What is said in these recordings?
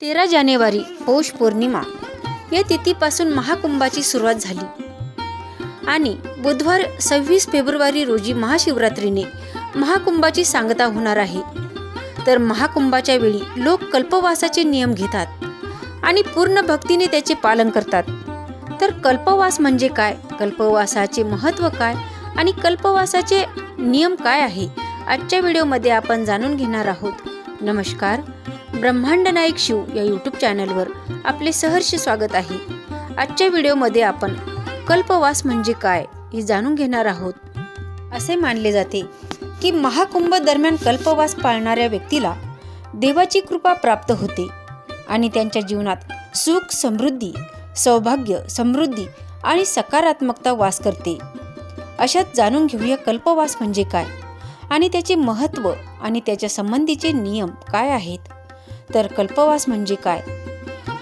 तेरा जानेवारी पौष पौर्णिमा. या तिथीपासून महाकुंभाची सुरुवात झाली. आणि बुधवार सव्वीस फेब्रुवारी रोजी महाशिवरात्रीने महाकुंभाची सांगता होणार आहे. तर महाकुंभाच्या वेळी लोक कल्पवासाचे नियम घेतात आणि पूर्ण भक्तीने त्याचे पालन करतात. तर कल्पवास म्हणजे काय? कल्पवासाचे महत्त्व काय? आणि कल्पवासाचे नियम काय आहे? आजच्या व्हिडिओमध्ये आपण जाणून घेणार आहोत. नमस्कार. ब्रह्मांड नाईक शिव या यूट्यूब चॅनलवर आपले सहर्ष स्वागत आहे. आजच्या व्हिडिओमध्ये आपण कल्पवास म्हणजे काय हे जाणून घेणार आहोत. असे मानले जाते की महाकुंभ दरम्यान कल्पवास पाळणाऱ्या व्यक्तीला देवाची कृपा प्राप्त होते आणि त्यांच्या जीवनात सुख समृद्धी सौभाग्य समृद्धी आणि सकारात्मकता वास करते. अशात जाणून घेऊया कल्पवास म्हणजे काय. आणि त्याचे महत्त्व आणि त्याच्या संबंधीचे नियम काय आहेत? तर कल्पवास म्हणजे काय?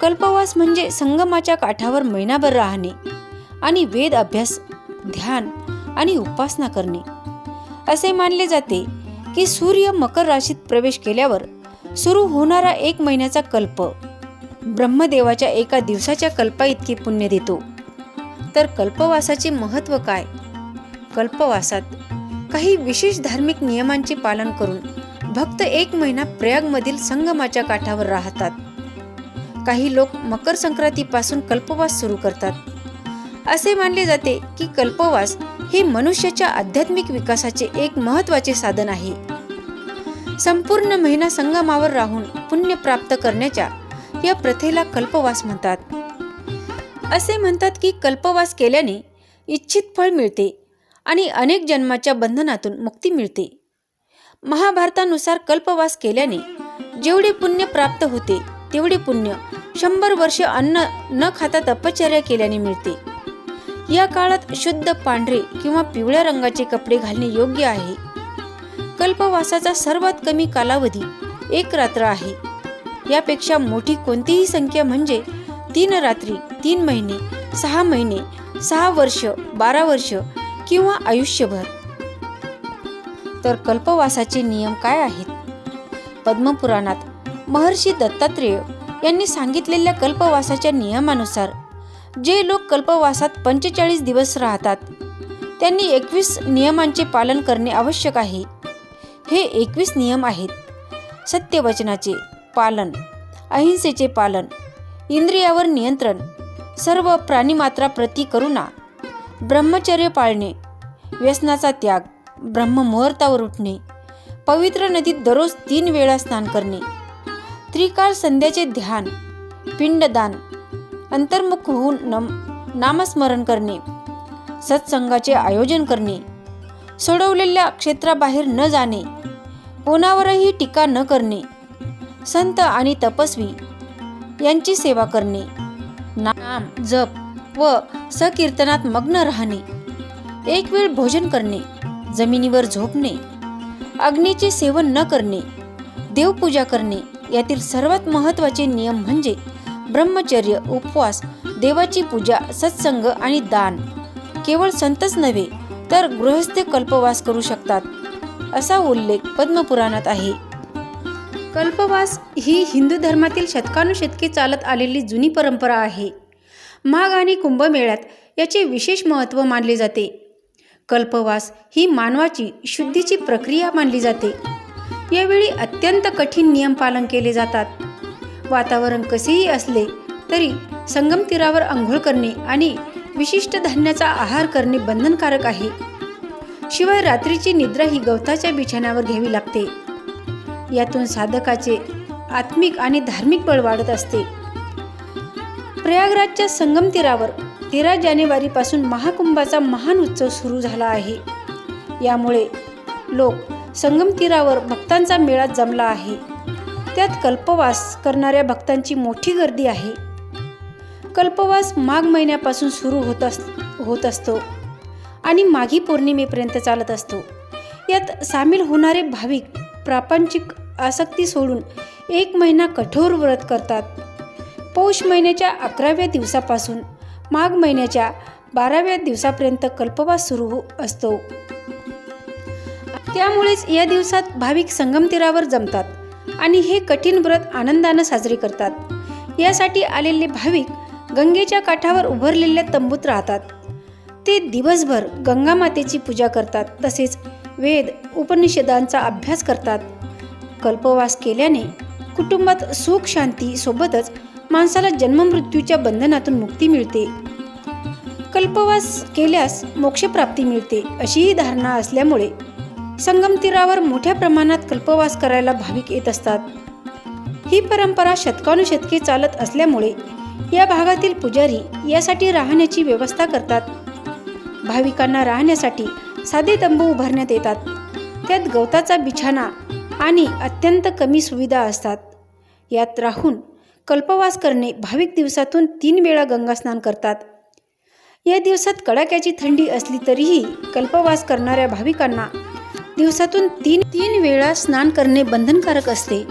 कल्पवास म्हणजे संगमाच्या काठावर महिनाभर राहणे आणि वेद अभ्यास ध्यान आणि उपासना करणे. असे मानले जाते की सूर्य मकर राशीत प्रवेश केल्यावर सुरू होणारा एक महिन्याचा कल्प ब्रह्मदेवाच्या एका दिवसाच्या कल्पा इतके पुण्य देतो. तर कल्पवासाचे महत्त्व काय? कल्पवासात काही विशेष धार्मिक नियमांचे पालन करून भक्त एक महिना प्रयागमधील संगमाच्या काठावर राहतात. काही लोक मकर संक्रांतीपासून कल्पवास सुरू करतात. असे मानले जाते की कल्पवास हे मनुष्याच्या आध्यात्मिक विकासाचे एक महत्त्वाचे साधन आहे. संपूर्ण महिना संगमावर राहून पुण्य प्राप्त करण्याच्या या प्रथेला कल्पवास म्हणतात. असे म्हणतात की कल्पवास केल्याने इच्छित फळ मिळते. आणि अनेक जन्माच्या बंधनातून मुक्ती मिळते. महाभारतानुसार कल्पवास केल्याने जेवढे पुण्य प्राप्त होते तेवढे पुण्य शंभर वर्ष अन्न न खाता तपश्चर्या केल्याने मिळते. या काळात शुद्ध पांढरे किंवा पिवळ्या रंगाचे कपडे घालणे योग्य आहे. कल्पवासाचा सर्वात कमी कालावधी एक रात्र आहे. यापेक्षा मोठी कोणतीही संख्या म्हणजे तीन रात्री तीन महिने सहा महिने सहा वर्ष बारा वर्ष किंवा आयुष्यभर? तर कल्पवासाचे नियम काय आहेत? पद्मपुराणात महर्षी दत्तात्रेय यांनी सांगितलेल्या कल्पवासाच्या नियमानुसार जे लोक कल्पवासात पंचेचाळीस दिवस राहतात त्यांनी एकवीस नियमांचे पालन करणे आवश्यक आहे. हे एकवीस नियम आहेत. सत्यवचनाचे पालन अहिंसेचे पालन इंद्रियावर नियंत्रण सर्व प्राणीमात्रा प्रती करुणा ब्रह्मचर्य पाळणे व्यसनाचा त्याग ब्रह्ममुहूर्तावर उठणे पवित्र नदीत दररोज तीन वेळा स्नान करणे त्रिकाळ संध्याचे ध्यान पिंडदान अंतर्मुख होऊन नम नामस्मरण करणे सत्संगाचे आयोजन करणे सोडवलेल्या क्षेत्राबाहेर न जाणे कोणावरही टीका न करणे संत आणि तपस्वी यांची सेवा करणे नाम जप व सकीर्तनात मग्न राहणे. एक वेळ भोजन करणे जमिनीवर झोपणे अग्नीचे सेवन न करणे देवपूजा करणे यातील सर्वात महत्त्वाचे नियम म्हणजे ब्रह्मचर्य उपवास देवाची पूजा सत्संग आणि दान. केवळ संतच नव्हे तर गृहस्थ कल्पवास करू शकतात असा उल्लेख पद्मपुराणात आहे. कल्पवास ही हिंदू धर्मातील शतकानुशतके चालत आलेली जुनी परंपरा आहे. माघ आणि कुंभमेळ्यात याचे विशेष महत्त्व मानले जाते. कल्पवास ही मानवाची शुद्धीची प्रक्रिया मानली जाते. यावेळी अत्यंत कठीण नियम पालन केले जातात. वातावरण कसेही असले तरी संगम तीरावर आंघोळ करणे आणि विशिष्ट धान्याचा आहार करणे बंधनकारक आहे. शिवाय रात्रीची निद्रा ही गवताच्या बिछाण्यावर घ्यावी लागते. यातून साधकाचे आत्मिक आणि धार्मिक बळ वाढत असते. प्रयागराजच्या संगम तीरावर तेरा जानेवारीपासून महाकुंभाचा महान उत्सव सुरू झाला आहे. यामुळे लोक संगम तीरावर भक्तांचा मेळा जमला आहे. त्यात कल्पवास करणाऱ्या भक्तांची मोठी गर्दी आहे. कल्पवास माघ महिन्यापासून सुरू होत अस होत असतो आणि माघी पौर्णिमेपर्यंत चालत असतो. यात सामील होणारे भाविक प्रापंचिक आसक्ती सोडून एक महिना कठोर व्रत करतात. पौष महिन्याच्या अकराव्या दिवसापासून माघ महिन्याच्या बाराव्या दिवसापर्यंत कल्पवास सुरू असतो. त्यामुळेच या दिवसात भाविक संगम तीरावर जमतात आणि हे कठीण व्रत आनंदानं साजरे करतात. यासाठी आलेले भाविक गंगेच्या काठावर उभारलेल्या तंबूत राहतात. ते दिवसभर गंगा मातेची पूजा करतात तसेच वेद उपनिषदांचा अभ्यास करतात. कल्पवास केल्याने कुटुंबात सुख शांती सोबतच माणसाला जन्ममृत्यूच्या बंधनातून मुक्ती मिळते. कल्पवास केल्यास मोक्षप्राप्ती मिळते अशीही धारणा असल्यामुळे संगमतीरावर मोठ्या प्रमाणात कल्पवास करायला भाविक येत असतात. ही परंपरा शतकानुशतके चालत असल्यामुळे या भागातील पुजारी यासाठी राहण्याची व्यवस्था करतात. भाविकांना राहण्यासाठी साधे तंबू उभारण्यात येतात. त्यात गवताचा बिछाना आणि अत्यंत कमी सुविधा असतात. यात राहून कल्पवास करणे भाविक दिवसातून तीन वेळा गंगास्नान करतात. या दिवसात कडाक्याची थंडी असली तरीही कल्पवास करणाऱ्या भाविकांना दिवसातून तीन तीन वेळा स्नान करणे बंधनकारक असते.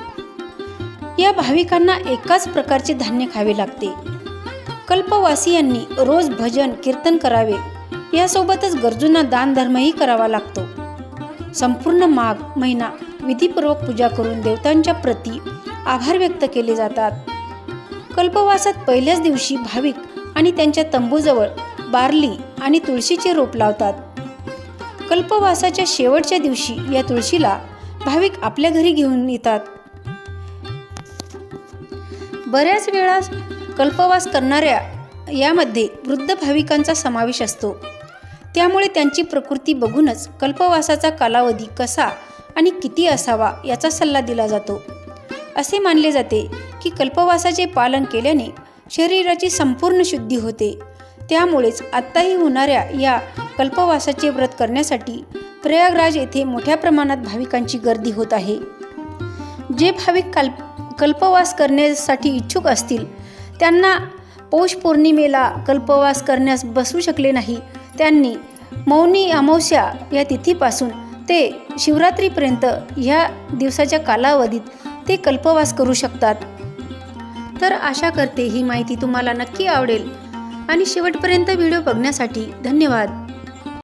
या भाविकांना एकाच प्रकारचे धान्य खावे लागते. कल्पवासियांनी रोज भजन कीर्तन करावे यासोबतच गरजूंना दानधर्मही करावा लागतो. संपूर्ण माघ महिना विधीपूर्वक पूजा करून देवतांच्या प्रती आभार व्यक्त केले जातात. कल्पवासात पहिल्याच दिवशी भाविक आणि त्यांच्या तंबूजवळ बार्ली आणि तुळशीचे रोप लावतात. कल्पवासाच्या शेवटच्या दिवशी या तुळशीला भाविक आपल्या घरी घेऊन येतात. बऱ्याच वेळा कल्पवास करणाऱ्या यामध्ये वृद्ध भाविकांचा समावेश असतो. त्यामुळे त्यांची प्रकृती बघूनच कल्पवासाचा कालावधी कसा आणि किती असावा याचा सल्ला दिला जातो. असे मानले जाते की कल्पवासाचे पालन केल्याने शरीराची संपूर्ण शुद्धी होते. त्यामुळेच आत्ताही होणाऱ्या या कल्पवासाचे व्रत करण्यासाठी प्रयागराज येथे मोठ्या प्रमाणात भाविकांची गर्दी होत आहे. जे भाविक कल्प कल्पवास करण्यासाठी इच्छुक असतील त्यांना पौष पौर्णिमेला कल्पवास करण्यास बसू शकले नाही. त्यांनी मौनी अमावस्या या तिथीपासून ते शिवरात्रीपर्यंत ह्या दिवसाच्या कालावधीत ते कल्पवास करू शकतात. तर आशा करते ही माहिती तुम्हाला नक्की आवडेल. आणि शेवटपर्यंत व्हिडिओ बघण्यासाठी धन्यवाद.